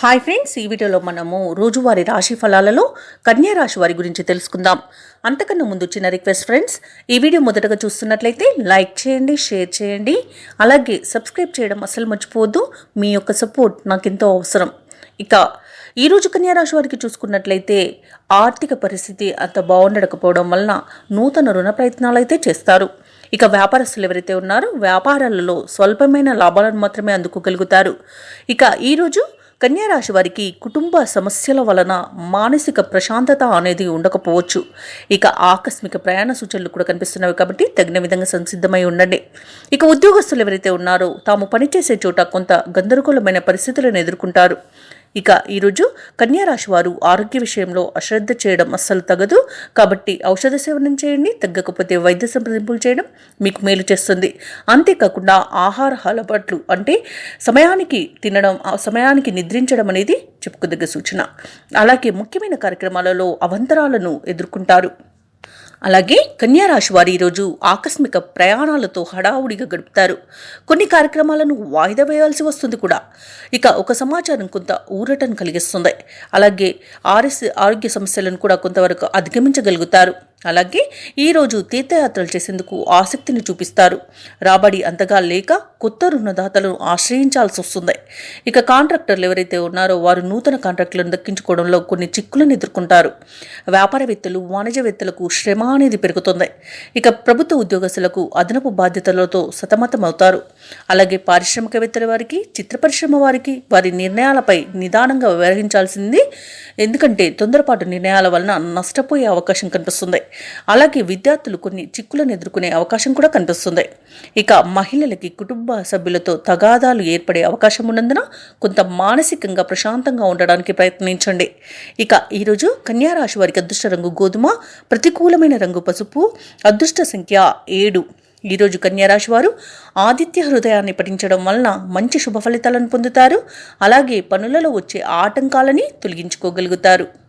Hi friends ఈ వీడియోలో మనము రోజువారీ రాశి ఫలాలలో కన్యా రాశి వారి గురించి తెలుసుకుందాం. అంతకన్నా ముందు చిన్న రిక్వెస్ట్ ఫ్రెండ్స్ ఈ వీడియో మొదటగా చూస్తున్నట్లయితే లైక్ చేయండి షేర్ చేయండి. అలాగే సబ్స్క్రైబ్ చేయడం అసలు మర్చిపోవద్దు. మీ యొక్క సపోర్ట్ నాకు ఎంతో అవసరం. ఇక ఈరోజు కన్యా రాశి వారికి చూసుకున్నట్లయితే ఆర్థిక పరిస్థితి అంత బాగుండకపోవడం వలన నూతన రుణ ప్రయత్నాలు అయితే చేస్తారు. ఇక వ్యాపారస్తులు ఎవరైతే ఉన్నారో వ్యాపారాలలో స్వల్పమైన లాభాలను మాత్రమే అందుకోగలుగుతారు. ఇక ఈరోజు కన్యారాశి వారికి కుటుంబ సమస్యల వలన మానసిక ప్రశాంతత అనేది ఉండకపోవచ్చు. ఇక ఆకస్మిక ప్రయాణ సూచనలు కూడా కనిపిస్తున్నవి కాబట్టి తగిన విధంగా సంసిద్ధమై ఉండండి. ఇక ఉద్యోగస్తులు ఎవరైతే ఉన్నారో తాము పనిచేసే చోట కొంత గందరగోళమైన పరిస్థితులను ఎదుర్కొంటారు. ఇక ఈరోజు కన్యారాశి వారు ఆరోగ్య విషయంలో అశ్రద్ధ చేయడం అస్సలు తగదు. కాబట్టి ఔషధ సేవనం చేయండి తగ్గకపోతే వైద్య సంప్రదింపులు చేయడం మీకు మేలు చేస్తుంది. అంతేకాకుండా ఆహార అలవాట్లు అంటే సమయానికి తినడం సమయానికి నిద్రించడం అనేది చెప్పుకోదగ్గ సూచన. అలాగే ముఖ్యమైన కార్యక్రమాలలో అవంతరాలను ఎదుర్కొంటారు. అలాగే కన్యారాశి వారు ఈరోజు ఆకస్మిక ప్రయాణాలతో హడావుడిగా గడుపుతారు. కొన్ని కార్యక్రమాలను వాయిదా వేయాల్సి వస్తుంది కూడా. ఇక ఒక సమాచారం కొంత ఊరటను కలిగిస్తుంది. అలాగే ఆర్ఎస్ ఆరోగ్య సమస్యలను కూడా కొంతవరకు అధిగమించగలుగుతారు. అలాగే ఈరోజు తీర్థయాత్రలు చేసేందుకు ఆసక్తిని చూపిస్తారు. రాబడి అంతగా లేక కొత్త రుణదాతలను ఆశ్రయించాల్సి వస్తుంది. ఇక కాంట్రాక్టర్లు ఎవరైతే ఉన్నారో వారు నూతన కాంట్రాక్టులను దక్కించుకోవడంలో కొన్ని చిక్కులను ఎదుర్కొంటారు. వ్యాపారవేత్తలు వాణిజ్యవేత్తలకు శ్రమ అనేది పెరుగుతుంది. ఇక ప్రభుత్వ ఉద్యోగస్తులకు అదనపు బాధ్యతలతో సతమతమవుతారు. అలాగే పారిశ్రామికవేత్తల వారికి చిత్ర పరిశ్రమ వారికి వారి నిర్ణయాలపై నిదానంగా వ్యవహరించాల్సింది. ఎందుకంటే తొందరపాటు నిర్ణయాల వలన నష్టపోయే అవకాశం కనిపిస్తుంది. అలాగే విద్యార్థులు కొన్ని చిక్కులను ఎదుర్కొనే అవకాశం కూడా కనిపిస్తుంది. ఇక మహిళలకి కుటుంబ సభ్యులతో తగాదాలు ఏర్పడే అవకాశం ఉన్నందున కొంత మానసికంగా ప్రశాంతంగా ఉండడానికి ప్రయత్నించండి. ఇక ఈరోజు కన్యారాశి వారికి అదృష్ట రంగు గోధుమ ప్రతికూలమైన రంగు పసుపు అదృష్ట సంఖ్య ఏడు. ఈరోజు కన్యారాశి వారు ఆదిత్య హృదయాన్ని పఠించడం వలన మంచి శుభ ఫలితాలను పొందుతారు. అలాగే పనులలో వచ్చే ఆటంకాలని తొలగించుకోగలుగుతారు.